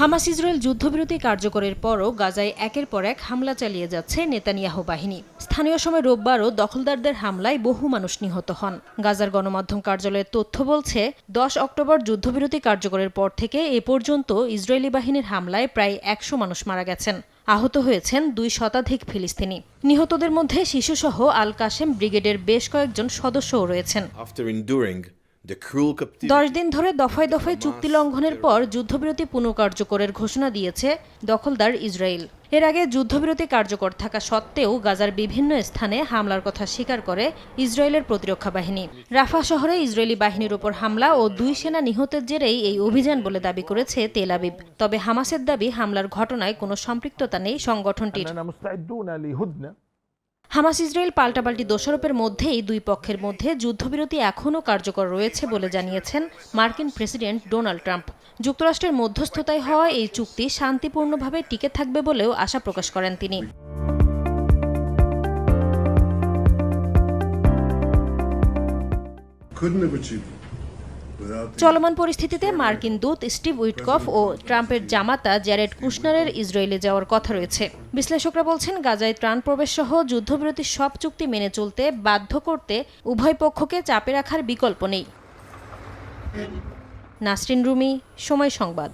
Hamas Israel যুদ্ধবিরতি কার্যকরের পরও গাজায় একের পর এক হামলা চালিয়ে যাচ্ছে নেতানিয়াহু বাহিনী। স্থানীয় সময় রোববারও দখলদারদের হামলায় বহু মানুষ নিহত হন। গাজার গণমাধ্যম কার্যালয়ের তথ্য বলছে, দশ অক্টোবর যুদ্ধবিরতি কার্যকরের পর থেকে এ পর্যন্ত ইসরায়েলি বাহিনীর হামলায় প্রায় একশো মানুষ মারা গেছেন। আহত হয়েছেন দুই শতাধিক ফিলিস্তিনি। নিহতদের মধ্যে শিশুসহ আল কাশেম ব্রিগেডের বেশ কয়েকজন সদস্যও রয়েছেন। দশ দিন ধরে দফায় দফায় চুক্তি লঙ্ঘনের পর যুদ্ধবিরতি পুনঃকার্যকরের ঘোষণা দিয়েছে দখলদার ইসরায়েল। এর আগে যুদ্ধবিরতি কার্যকর থাকা সত্ত্বেও গাজার বিভিন্ন স্থানে হামলার কথা স্বীকার করে ইসরায়েলের প্রতিরক্ষা বাহিনী। রাফা শহরে ইসরায়েলি বাহিনীর উপর হামলা ও দুই সেনা নিহতের জেরেই এই অভিযান বলে দাবি করেছে তেল আবিব। তবে হামাসের দাবি হামলার ঘটনায় কোনো সম্পৃক্ততা নেই সংগঠনটির। হামাস ইসরায়েল পাল্টাপাল্টি দোষারোপের মধ্যেই দুই পক্ষের মধ্যে যুদ্ধবিরতি এখনও কার্যকর রয়েছে বলে জানিয়েছেন মার্কিন প্রেসিডেন্ট ডোনাল্ড ট্রাম্প। যুক্তরাষ্ট্রের মধ্যস্থতায় হওয়া এই চুক্তি শান্তিপূর্ণভাবে টিকে থাকবে বলেও আশা প্রকাশ করেন তিনি। Couldn't have achieved চলমান পরিস্থিতিতে মার্কিন দূত স্টিভ উইটকফ ও ট্রাম্পের জামাতা জ্যারেড কুশনারের ইসরায়েলে যাওয়ার কথা রয়েছে। বিশ্লেষকরা বলছেন, গাজায় ত্রাণ প্রবেশ সহ যুদ্ধবিরতির সব চুক্তি মেনে চলতে বাধ্য করতে উভয় পক্ষকে চাপে রাখার বিকল্প নেই। নাসরিন রুমি, সময় সংবাদ।